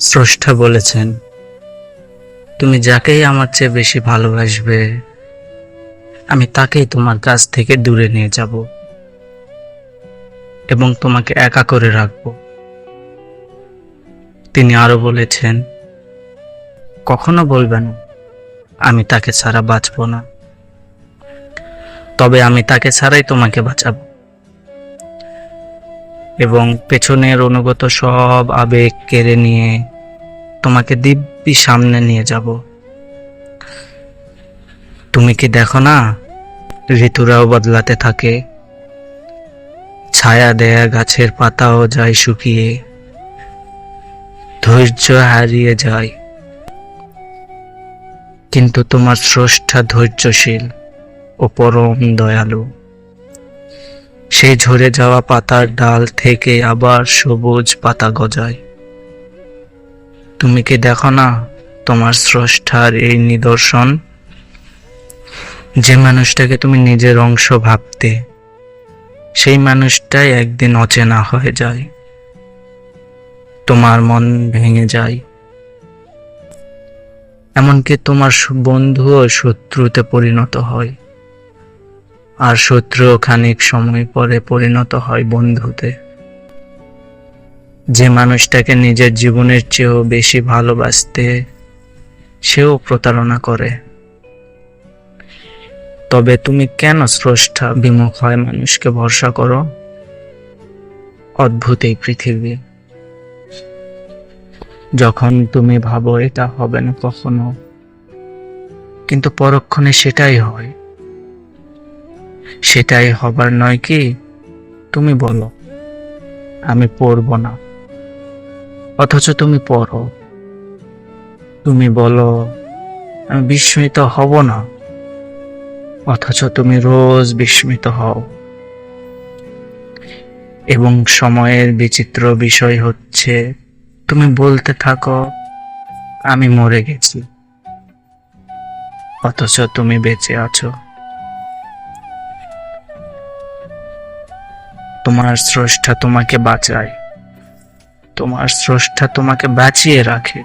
স্রষ্টা বলেছেন, তুমি যাকেই আমার চেয়ে বেশি ভালোবাসবে, আমি তাকেই তোমার কাছ থেকে দূরে নিয়ে যাব এবং তোমাকে একা করে রাখব। তিনি আরও বলেছেন, কখনো বলবেন আমি তাকে ছাড়া বাঁচব না। তবে আমি তাকে ছাড়াই তোমাকে বাঁচাবো। এবং পেছনের অনুগত সব আবেগ কেড়ে নিয়ে তোমাকে দিব্যি সামনে নিয়ে যাব। তুমি কি দেখো না, ঋতুরাও বদলাতে থাকে। ছায়া দেয়া গাছের পাতাও যায় শুকিয়ে। ধৈর্য হারিয়ে যায়। কিন্তু তোমার স্রষ্টা ধৈর্যশীল ও পরম দয়ালু। সেই ঝরে যাওয়া পাতার ডাল থেকে আবার সবুজ পাতা গজায়। তুমি কি দেখো না তোমার স্রষ্টার এই নিদর্শন? যে মানুষটাকে তুমি নিজের অংশ ভাবতে, সেই মানুষটাই একদিন অচেনা হয়ে যায়। তোমার মন ভেঙে যায়। এমনকি তোমার বন্ধুও শত্রুতে পরিণত হয়। আর শত্রু খানিক সময় পরে পরিণত হয় বন্ধুতে। যে মানুষটাকে নিজের জীবনের চেয়েও বেশি ভালোবাসতে, সেও প্রতারণা করে। তবে তুমি কেন স্রষ্টা বিমুখ হয় মানুষকে ভরসা করো? অদ্ভুত এই পৃথিবী। যখন তুমি ভাবো এটা হবে না কখনো, কিন্তু পরক্ষণে সেটাই হয়। সেটাই হবার নয় কি, তুমি বলো, আমি পড়ব না। অথচ তুমি পড়ো। তুমি বলো, আমি বিস্মিত হব না। অথচ তুমি রোজ বিস্মিত হও। এবং সময়ের বিচিত্র বিষয় হচ্ছে, তুমি বলতে থাকো, আমি মরে গেছি। অথচ তুমি বেঁচে আছো। তোমার স্রষ্টা তোমাকে বাঁচায়। তোমার স্রষ্টা তোমাকে বাঁচিয়ে রাখে।